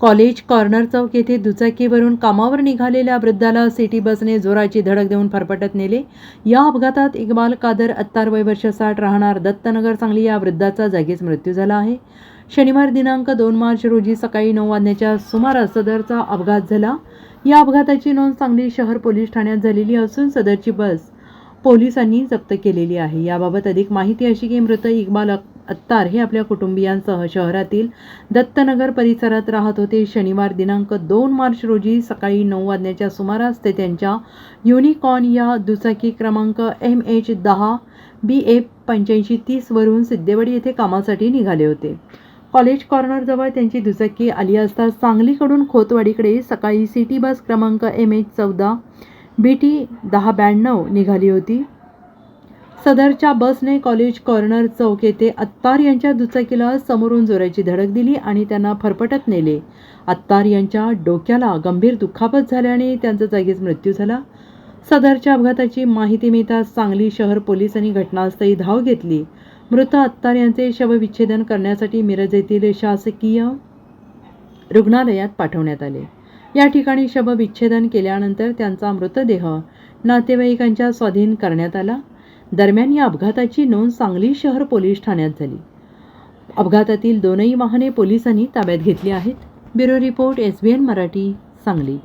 College corner चौक येथे दुचाकीवरून कामावर निघालेल्या वृद्धाला सिटी बसने जोराची धडक देऊन फरफटत नेले. या अपघातात इक्बाल कादर अत्तार वय वर्ष साठ राहणार दत्तनगर सांगली या वृद्धाचा जागीच मृत्यू झाला आहे. शनिवार दिनांक दोन मार्च रोजी सकाळी नऊ वाजण्याच्या सुमारास सदरचा अपघात झाला. या अपघाताची नोंद सांगली शहर पोलीस ठाण्यात झालेली असून सदरची बस पोलिसांनी जप्त केलेली आहे. याबाबत अधिक माहिती अशी की मृत इक्बाल अत्तार हे आपल्या कुटुंबियांसह शहरातील दत्तनगर परिसरात राहत होते. शनिवार दिनांक दोन मार्च रोजी सकाळी नऊ वाजण्याच्या सुमारास ते त्यांच्या युनिकॉर्न या दुचाकी क्रमांक एम एच दहा बी ए पंच्याऐंशी तीसवरून सिद्धेवाडी येथे कामासाठी निघाले होते. कॉलेज कॉर्नरजवळ त्यांची दुचाकी आली असता सांगलीकडून खोतवाडीकडे सकाळी सिटी बस क्रमांक एम एच चौदा बी टी दहा ब्याण्णव निघाली होती. सदरच्या बसने कॉलेज कॉर्नर चौक येथे अत्तार यांच्या दुचाकीला समोरून जोराची धडक दिली आणि त्यांना फरफटत नेले. अत्तार यांच्या डोक्याला गंभीर दुखापत झाल्याने त्यांचा जागीच मृत्यू झाला. सदरच्या अपघाताची माहिती मिळताच सांगली शहर पोलिसांनी घटनास्थळी धाव घेतली. मृत अत्तार यांचे शवविच्छेदन करण्यासाठी मिरज येथील शासकीय रुग्णालयात पाठवण्यात आले. या ठिकाणी शवविच्छेदन केल्यानंतर त्यांचा मृतदेह नातेवाईकांच्या स्वाधीन करण्यात आला. दरम्यान या अपघाताची नोंद सांगली शहर पोलीस ठाण्यात झाली. अपघातातील दोनही वाहने पोलिसांनी ताब्यात घेतली आहेत. Bureau report S B N Marathi Sangli.